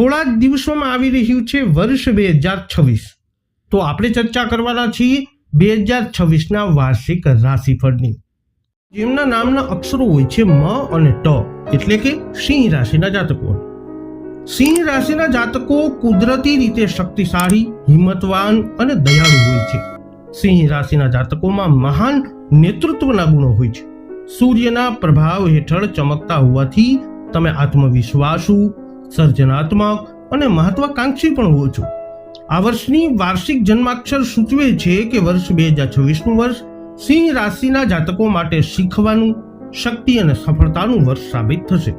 થોડા જ દિવસોમાં આવી રહ્યું છે વર્ષ બે હજાર છવ્વીસ. તો આપણે ચર્ચા કરવાના છીએ બે હજાર છવ્વીસના વાર્ષિક રાશિફળની. જેમના નામના અક્ષરો હોય છે મ અને ટ, એટલે કે સિંહ રાશિના જાતકો. સિંહ રાશિના જાતકો કુદરતી રીતે શક્તિશાળી, હિંમતવાન અને દયાળુ હોય છે. સિંહ રાશિના જાતકોમાં મહાન નેતૃત્વના ગુણો હોય છે. સૂર્યના પ્રભાવ હેઠળ ચમકતા હોવાથી તમે આત્મવિશ્વાસુ સર્જનાત્મક અને મહત્વાકાંક્ષી પણ હો છો. આ વર્ષની વાર્ષિક જન્માક્ષર સૂચવે છે કે વર્ષ બે હજાર છવ્વીસનું વર્ષ સિંહ રાશિના જાતકો માટે શીખવાનું, શક્તિ અને સફળતાનું વર્ષ સાબિત થશે.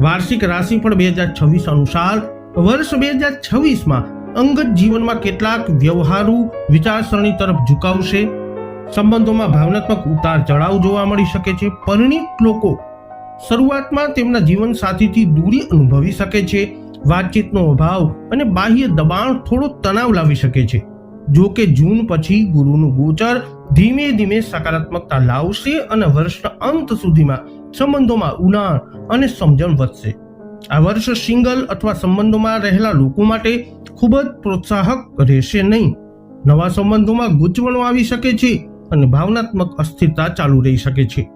વાર્ષિક રાશિફળ બે હજાર છવ્વીસ અનુસાર વર્ષ બે હજાર છવ્વીસમાં અંગત જીવનમાં કેટલાક વ્યવહારુ વિચારસરણી તરફ ઝુકાવશે. સંબંધોમાં ભાવનાત્મક ઉતાર ચઢાવ જોવા મળી શકે છે. પરિણિત લોકો શરૂઆતમાં તેમના જીવન સાથીથી દૂરી અનુભવી શકે છે, વાતચીતનો અભાવ અને બાહ્ય દબાણ થોડો તણાવ લાવી શકે છે. જો કે જૂન પછી ગુરુનું ગોચર ધીમે ધીમે સકારાત્મકતા લાવશે અને વર્ષના અંત સુધીમાં સંબંધોમાં ઉડાણ અને સમજણ વધશે. આ વર્ષ સિંગલ અથવા સંબંધોમાં રહેલા લોકો માટે ખૂબ જ પ્રોત્સાહક રહેશે નહીં. નવા સંબંધોમાં ગૂંચવણો આવી શકે છે અને ભાવનાત્મક અસ્થિરતા ચાલુ રહી શકે છે.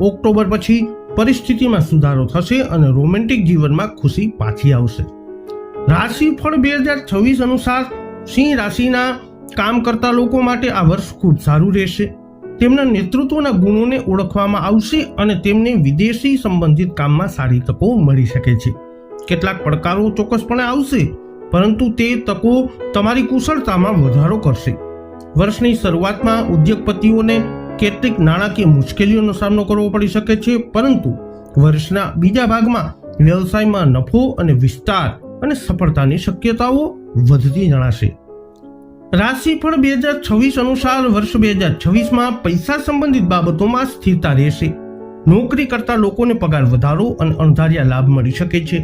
ઓક્ટોબર પછી પરિસ્થિતિમાં સુધારો થશે અને રોમેન્ટિક જીવનમાં ખુશી પાછી આવશે. રાશિફળ બે હજાર છવ્વીસ અનુસાર સિંહ રાશિના કામ કરતા લોકો માટે આ વર્ષ ખૂબ સારું રહેશે. તેમના નેતૃત્વના ગુણોને ઓળખવામાં આવશે અને તેમને વિદેશી સંબંધિત કામમાં સારી તકો મળી શકે છે. કેટલાક પડકારો ચોક્કસપણે આવશે, પરંતુ તે તકો તમારી કુશળતામાં વધારો કરશે. વર્ષની શરૂઆતમાં ઉદ્યોગપતિઓને કેટલીક નાણાકીય મુશ્કેલીઓનો સામનો કરવો પડી શકે છે, પરંતુ વર્ષના બીજા ભાગમાં વ્યવસાયમાં નફો અને વિસ્તાર અને સફળતાની શક્યતાઓ વધતી જણાશે. રાશિફળ બે હજાર છવ્વીસ અનુસાર વર્ષ બે હજાર છવ્વીસમાં પૈસા સંબંધિત બાબતોમાં સ્થિરતા રહેશે. નોકરી કરતા લોકોને પગાર વધારો અને અણધાર્યા લાભ મળી શકે છે.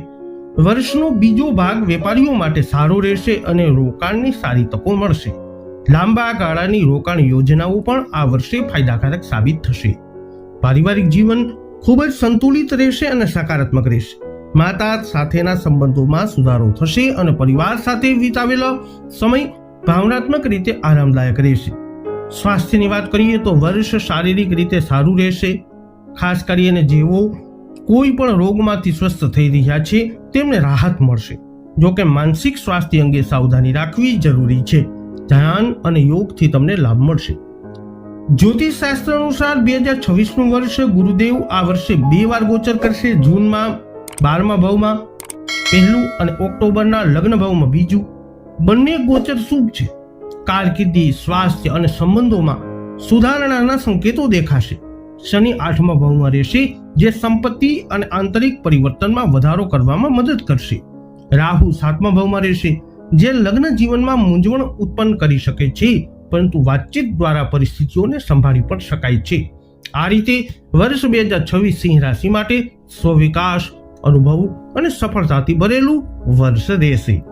વર્ષનો બીજો ભાગ વેપારીઓ માટે સારો રહેશે અને રોકાણની સારી તકો મળશે. લાંબા ગાળાની રોકાણ યોજનાઓ પણ આ વર્ષે ફાયદાકારક સાબિત થશે. પારિવારિક જીવન ખૂબ જ સંતુલિત રહેશે અને સકારાત્મક રહેશે. માતા સાથેના સંબંધોમાં સુધારો થશે અને પરિવાર સાથે વિતાવેલો સમય ભાવનાત્મક રીતે આરામદાયક રહેશે. સ્વાસ્થ્યની વાત કરીએ તો વર્ષ શારીરિક રીતે સારું રહેશે. ખાસ કરીને જેઓ કોઈ પણ રોગમાંથી સ્વસ્થ થઈ રહ્યા છે, તેમને રાહત મળશે. જોકે માનસિક સ્વાસ્થ્ય અંગે સાવધાની રાખવી જરૂરી છે. ધ્યાન અને યોગથી તમને લાભ મળશે. જ્યોતિષ શાસ્ત્ર અનુસાર બે હજાર છવ્વીસનું વર્ષ ગુરુદેવ આ વર્ષે બે વાર ગોચર કરશે. જૂનમાં બારમા ભાવમાં, પહેલું અને ઓક્ટોબરના લગ્ન ભાવમાં બીજું. બંને ગોચર શુભ છે. કારકિર્દી, સ્વાસ્થ્ય અને સંબંધોમાં સુધારણાના સંકેતો દેખાશે. શનિ આઠમા ભાવમાં રહેશે, જે સંપત્તિ અને આંતરિક પરિવર્તનમાં વધારો કરવામાં મદદ કરશે. રાહુ સાતમા ભાવમાં રહેશે જે લગ્ન જીવનમાં મૂંઝવણ ઉત્પન્ન કરી શકે છે, પરંતુ વાતચીત દ્વારા પરિસ્થિતિઓને સંભાળી પણ શકાય છે. આ રીતે વર્ષ બે હજાર છવ્વીસ સિંહ રાશિ માટે સ્વવિકાસ, અનુભવ અને સફળતાથી ભરેલું વર્ષ રહેશે.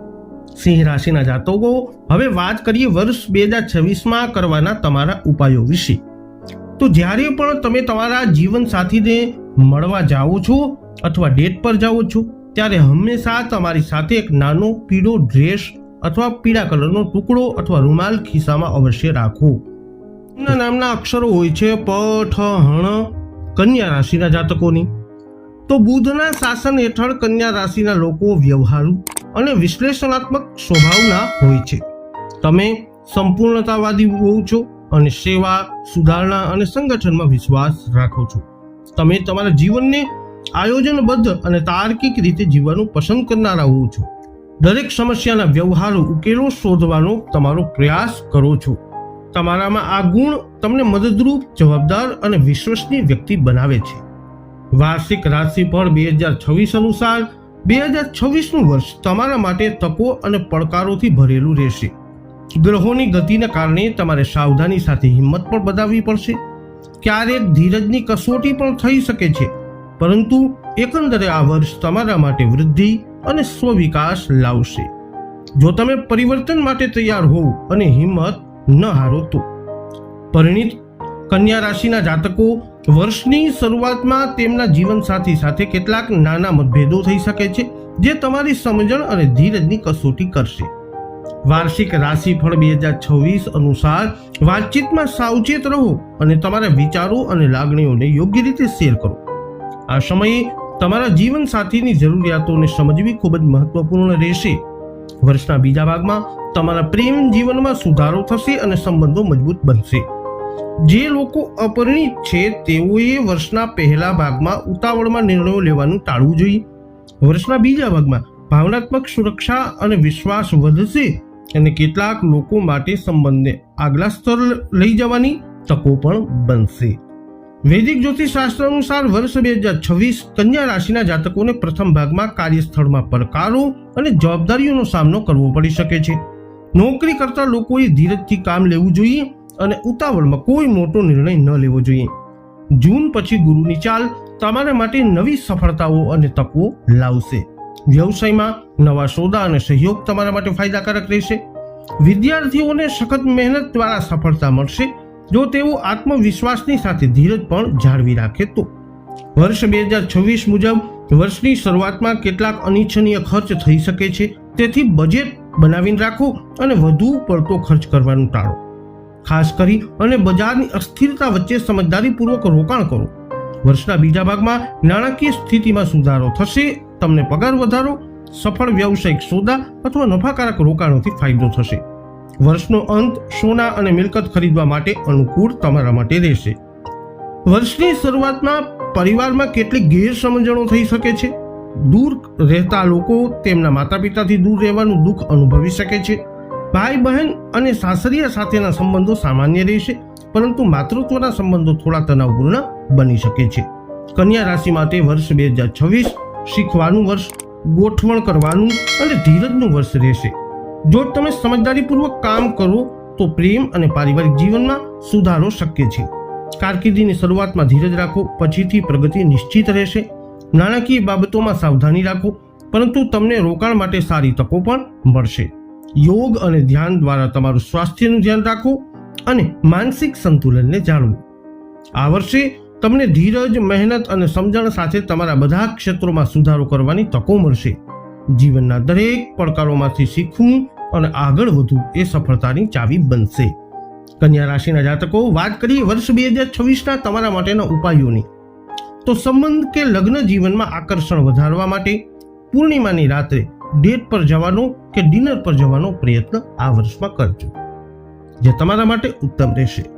સિંહ રાશિના જાતકો, હવે વાત કરીએ વર્ષ બે હજાર છવ્વીસમાં કરવાના તમારા ઉપાયો વિશે. તો જ્યારે પણ તમે તમારા જીવન સાથીને મળવા જાઓ છો અથવા ડેટ પર જાઓ છો ત્યારે હંમેશા તમારી સાથે એક નાનો પીળો ડ્રેસ અથવા પીળા કલરનો ટુકડો અથવા રૂમાલ ખિસ્સામાં અવશ્ય રાખો. એમના નામના અક્ષરો હોય છે પ, ઠ, હણ, કન્યા રાશિના જાતકોની. તો બુધના શાસન હેઠળ કન્યા રાશિના લોકો વ્યવહારુ અને વિશ્લેષણાત્મક સ્વભાવના હોય છે. તમે સંપૂર્ણતાવાદી હોવ છો અને સેવા, સુધારણા અને સંગઠનમાં વિશ્વાસ રાખો છો. તમે તમારા જીવનને આયોજનબદ્ધ અને તાર્કિક રીતે જીવવાનું પસંદ કરનારા હોવ છો. દરેક સમસ્યાના વ્યવહારો, ઉકેલો શોધવાનો તમારો પ્રયાસ કરો છો. તમારામાં આ ગુણ તમને મદદરૂપ, જવાબદાર અને વિશ્વસનીય વ્યક્તિ બનાવે છે. વાર્ષિક રાશિફળ બે હજાર છવ્વીસ અનુસાર બે હજાર છવ્વીસનું વર્ષ તમારા માટે તકો અને પડકારોથી ભરેલું રહેશે. ગ્રહોની ગતિને કારણે તમારે સાવધાની સાથે હિંમત પણ બતાવવી પડશે. ક્યારેક ધીરજની કસોટી પણ થઈ શકે છે. પરંતુ એકંદરે આ વર્ષ તમારા માટે વૃદ્ધિ અને સ્વવિકાસ લાવશે. જો તમે પરિવર્તન માટે તૈયાર હોવ અને હિંમત ન હારો તો. પરિણિત કન્યા રાશિના જાતકો, વર્ષની શરૂઆતમાં તેમના જીવનસાથી સાથે કેટલાક નાના મતભેદો થઈ શકે છે, જે તમારી સમજણ અને ધીરજની કસોટી કરશે. વાર્ષિક રાશિફળ બે હજાર છવ્વીસ અનુસાર વાતચીતમાં સાવચેત રહો અને તમારા વિચારો અને લાગણીઓને યોગ્ય રીતે શેર કરો. આ સમયે તમારા જીવન સાથીની જરૂરિયાતોને સમજવી ખૂબ જ મહત્વપૂર્ણ રહેશે. વર્ષના બીજા ભાગમાં તમારા પ્રેમ જીવનમાં સુધારો થશે અને સંબંધો મજબૂત બનશે. જે લોકો અપરિણિત છે, તેઓએ વર્ષના પહેલા ભાગમાં ઉતાવળમાં નિર્ણયો લેવાનું ટાળવું જોઈએ. વર્ષના બીજા ભાગમાં ભાવનાત્મક સુરક્ષા અને વિશ્વાસ વધશે અને કેટલાક લોકો માટે સંબંધને આગલા સ્તર લઈ જવાની તકો પણ બનશે. વૈદિક જ્યોતિષ શાસ્ત્ર અનુસાર વર્ષ બે હજાર છવ્વીસ કન્યા રાશિના જાતકોને પ્રથમ ભાગમાં કાર્યસ્થળમાં પડકારો અને જવાબદારીઓનો સામનો કરવો પડી શકે છે. નોકરી કરતા લોકોએ ધીરજથી કામ લેવું જોઈએ અને ઉતાવળમાં કોઈ મોટો નિર્ણય ન લેવો જોઈએ. જૂન પછી ગુરુની ચાલ તમારા માટે નવી સફળતાઓ અને તકો લાવશે. વ્યવસાયમાં નવા સોદા અને સહયોગ તમારા માટે ફાયદાકારક રહેશે. વિદ્યાર્થીઓને સખત મહેનત દ્વારા સફળતા મળશે જો તેઓ આત્મવિશ્વાસની સાથે ધીરજ પણ જાળવી રાખે તો. વર્ષ બે હજાર છવ્વીસ મુજબ વર્ષની શરૂઆતમાં કેટલાક અનિચ્છનીય ખર્ચ થઈ શકે છે, તેથી બજેટ બનાવીને રાખો અને વધુ પડતો ખર્ચ કરવાનું ટાળો. ખાસ કરી અને બજારની અસ્થિરતા વચ્ચે સમજદારીપૂર્વક રોકાણ કરો. વર્ષના બીજા ભાગમાં નાણાકીય સ્થિતિમાં સુધારો થશે, તમને પગાર વધારો, સફળ વ્યવસાયિક સોદા અથવા નફાકારક રોકાણોથી ફાયદો થશે. વર્ષનો અંત સોના અને મિલકત ખરીદવા માટે અનુકૂળ તમારા માટે રહેશે. વર્ષની શરૂઆતમાં પરિવારમાં કેટલીક ગેરસમજણો થઈ શકે છે. દૂર રહેતા લોકો તેમના માતા પિતાથી દૂર રહેવાનું દુઃખ અનુભવી શકે છે. ભાઈ બહેન અને સાસરિયા સાથેના સંબંધો સામાન્ય રહેશે, પરંતુ માતૃત્વના સંબંધો થોડા તણાવપૂર્ણ બની શકે છે. કન્યા રાશિ માટે વર્ષ બે હજાર છવ્વીસ શીખવાનું વર્ષ, ગોઠવણ કરવાનું અને ધીરજનું વર્ષ રહેશે. જો તમે સમજદારીપૂર્વક કામ કરો, તો પ્રેમ અને પારિવારિક જીવનમાં સુધારો શક્ય છે. કારકિર્દીની શરૂઆતમાં ધીરજ રાખો, પછીથી પ્રગતિ નિશ્ચિત રહેશે. નાણાકીય બાબતોમાં સાવધાની રાખો, પરંતુ તમને રોકાણ માટે સારી તકો પણ મળશે. યોગ અને ધ્યાન દ્વારા તમારું સ્વાસ્થ્યનું ધ્યાન રાખો અને માનસિક સંતુલનને જાળવો. આ વર્ષે તમને ધીરજ, મહેનત અને સમજણ સાથે તમારા બધા ક્ષેત્રોમાં સુધારો કરવાની તકો મળશે. જીવનના દરેક પડકારોમાંથી શીખવું અને આગળ વધવું એ સફળતાની ચાવી બનશે. કન્યા રાશિના જાતકો, વાત કરીએ વર્ષ બે હજાર છવ્વીસના તમારા માટેના ઉપાયોની. તો સંબંધ કે લગ્ન જીવનમાં આકર્ષણ વધારવા માટે પૂર્ણિમાની રાત્રે ડેટ પર જવાનો કે ડિનર પર જવાનો પ્રયત્ન આ વર્ષમાં કરજો. જે તમારા માટે ઉત્તમ રહેશે.